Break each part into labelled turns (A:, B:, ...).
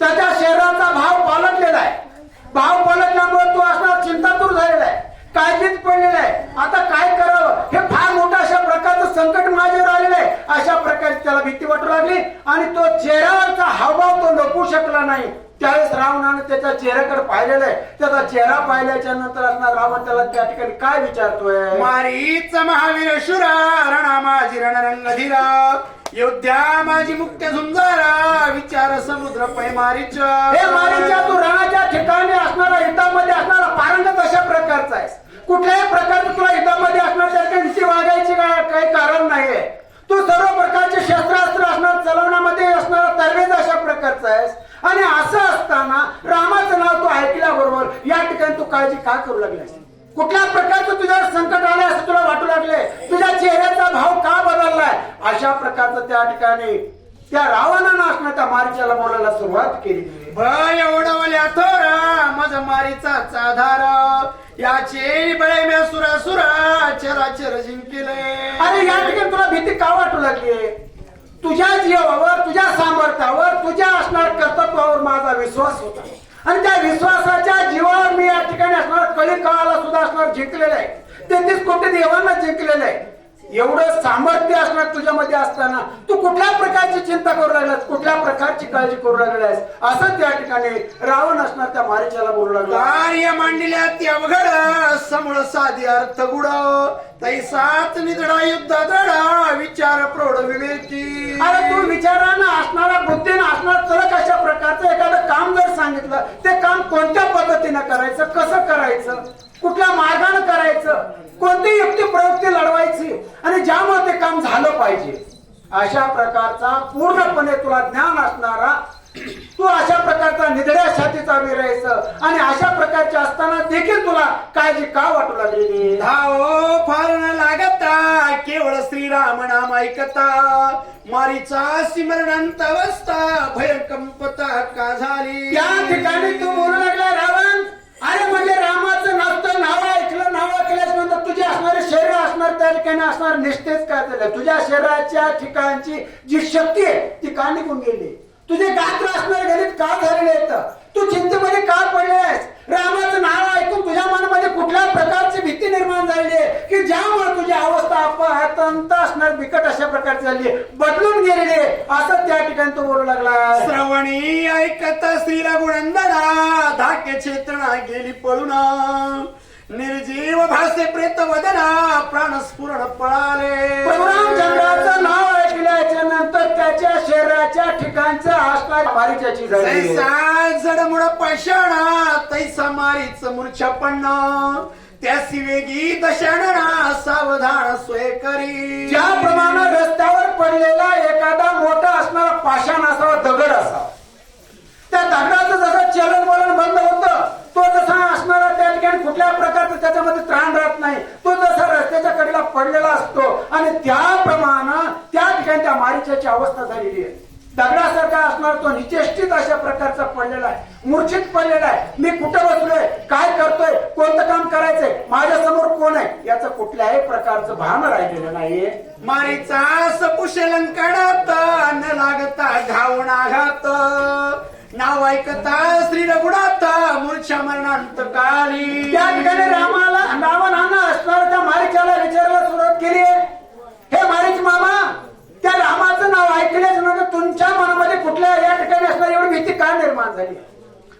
A: त्याच्या शरीराचा भाव पालटलेला आहे. भाव पालटल्यामुळे तो असणार चिंतातूर झालेला आहे. काळजीत पडलेला आहे. आता काय करावं? हे फार मोठं अशा प्रकारचं संकट माझ्यावर आलेलं आहे. अशा प्रकारे त्याला भीती वाटू लागली आणि तो चेहऱ्यावरचा हावभाव तो लपू शकला नाही. त्यावेळेस रावणाने त्याच्या चेहऱ्याकडे पाहिलेलं आहे. त्याचा चेहरा पाहिल्याच्या नंतर असणार रावण त्याला त्या ठिकाणी काय विचारतोय?
B: मारीच महावीर शुरा रणा माझी रणरंगधीरा योद्ध्या माझी मुक्त्य झुंजारा विचार समुद्र पै
A: हे मारीच्या तू रणाच्या ठिकाणी असणारा युद्धामध्ये असणारा पारंगत अशा प्रकारचा आहेस. कुठल्याही प्रकारचं तुला युद्धामध्ये असणार त्याच्या नीती वागायची काय काही कारण नाहीये. तू सर्व प्रकारचे शस्त्रास्त्र असणार चलवण्यामध्ये असणारा तरवेज अशा प्रकारचा आहेस. आणि असं असताना रामाचं नाव तू ऐकल्याबरोबर या ठिकाणी तू काळजी का करू लागलीस? कुठल्या प्रकारचं तुझ्यावर संकट आलं असं तुला वाटू लागले तुझ्या का बदललाय अशा प्रकारचं त्या ठिकाणी त्या असणार त्या मारीच्याला बोलायला सुरुवात केली.
B: भय ओढवल्या थोरा मज मारीचा आधार याचे बळे म्या सुरा सुरा चराचर जिंकिले.
A: अरे या ठिकाणी तुला भीती का वाटू लागली? तुझ्या जीवावर तुझ्या सामर्थ्यावर तुझ्या असणार कर्तृत्वावर माझा विश्वास होता. आणि त्या विश्वासाच्या जीवावर मी या ठिकाणी असणार कळी काळाला सुद्धा असणार जिंकलेलं आहे. तेहतीस कोटी देवांना जिंकलेलं आहे. एवढं सामर्थ्य असणार तुझ्यामध्ये असताना तू कुठल्या प्रकारची चिंता करू लागलास? कुठल्या प्रकारची काळजी करू लागलास? असं त्या ठिकाणी रावण असणार त्या मारीच्याला बोलू लागला.
B: कार्य मांडल्या ती अवघड समूळ साधी अर्थ गुड तैसाच निधडा युद्ध दडा विचार प्रौढ विवेकी.
A: अरे तू विचारानं असणारा बुद्धीनं असणार चलक अशा प्रकारचं एखादं काम जर सांगितलं ते काम कोणत्या पद्धतीनं करायचं कसं करायचं? कुठल्या मार्गाने करायचं? कोणती युक्ती प्रवृत्ती लढवायची आणि ज्यामुळे ते काम झालं पाहिजे. अशा प्रकारचा पूर्णपणे तुला ज्ञान असणारा तू अशा प्रकारचा निधड्या छातीचा विरायचं आणि अशा प्रकारचे असताना देखील तुला काळजी का वाटू लागलेली
B: धावो फार न लागता केवळ श्रीराम नाम ऐकता. मारीचा सिमरणांत अवस्था भयकंपता का झाली?
A: त्या ठिकाणी तू बोलू लागला रावण. अरे ठिकाणी असणार निष्ठेच काय झालं? तुझ्या शरीराच्या ठिकाणची जी शक्ती आहे ती का निघून गेली? तुझे गात्र असणारे गणित का झालेले आहेत? तू चिंतेमध्ये का पडले आहेस? रामाचं नाव ऐकून तुझ्या मनामध्ये कुठल्या प्रकारची भीती निर्माण झालेली आहे? की ज्यामुळे तुझी अवस्था अपहतंत असणार बिकट अशा प्रकारची झाली बदलून गेलेली आहे. असं त्या ठिकाणी तो बोलू लागला.
B: श्रवणी ऐकत श्रीला गुणंदना धाके चेतना गेली पळून. निर्जीव भासे प्रेत वदना प्राण स्फुरण पळाले.
A: प्रभू रामचंद्राचं नाव ऐकल्याच्या नंतर त्याच्या शरीराच्या ठिकाणचं असणार मारीच्याची झाली.
B: तैसा जडमुड पाषाणा तैसा मारीच मूर्छा पडणं त्यासी वेगी दशाणना सावधान सोय करी.
A: ज्याप्रमाणे रस्त्यावर पडलेला एखादा मोठा असणारा पाषाण त्याच्यामध्ये त्राण राहत नाही. तो जसा रस्त्याच्या कडेला पडलेला असतो आणि त्याप्रमाणे त्या ठिकाणी त्या मारीच्याची अवस्था झालेली आहे. दगडासारखा असणार तो निचेष्टित अशा प्रकारचा पडलेला आहे. मूर्छित पडलेला आहे. मी कुठं बसलोय? काय करतोय? कोणतं काम करायचंय? माझ्यासमोर कोण आहे? याचं कुठल्याही प्रकारचं भान राहिलेलं नाहीये.
B: मारीचा सपुशलंकडात अन्न लागता घावून आघात नाव ऐकता श्री रघुनाथा मूर्छा मरणांत काली
A: त्या ठिकाणी रामाला रावणानं असणार त्या मारिचाला विचारायला सुरुवात केली. हे मारिच मामा त्या रामाचं नाव ऐकलेच नव्हतं म्हणजे तुमच्या मनामध्ये कुठल्या या ठिकाणी असणार एवढी भीती का निर्माण झाली?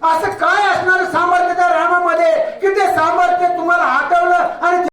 A: असं काय असणार सामर्थ्य त्या रामामध्ये कि ते सामर्थ्य तुम्हाला हटवलं आणि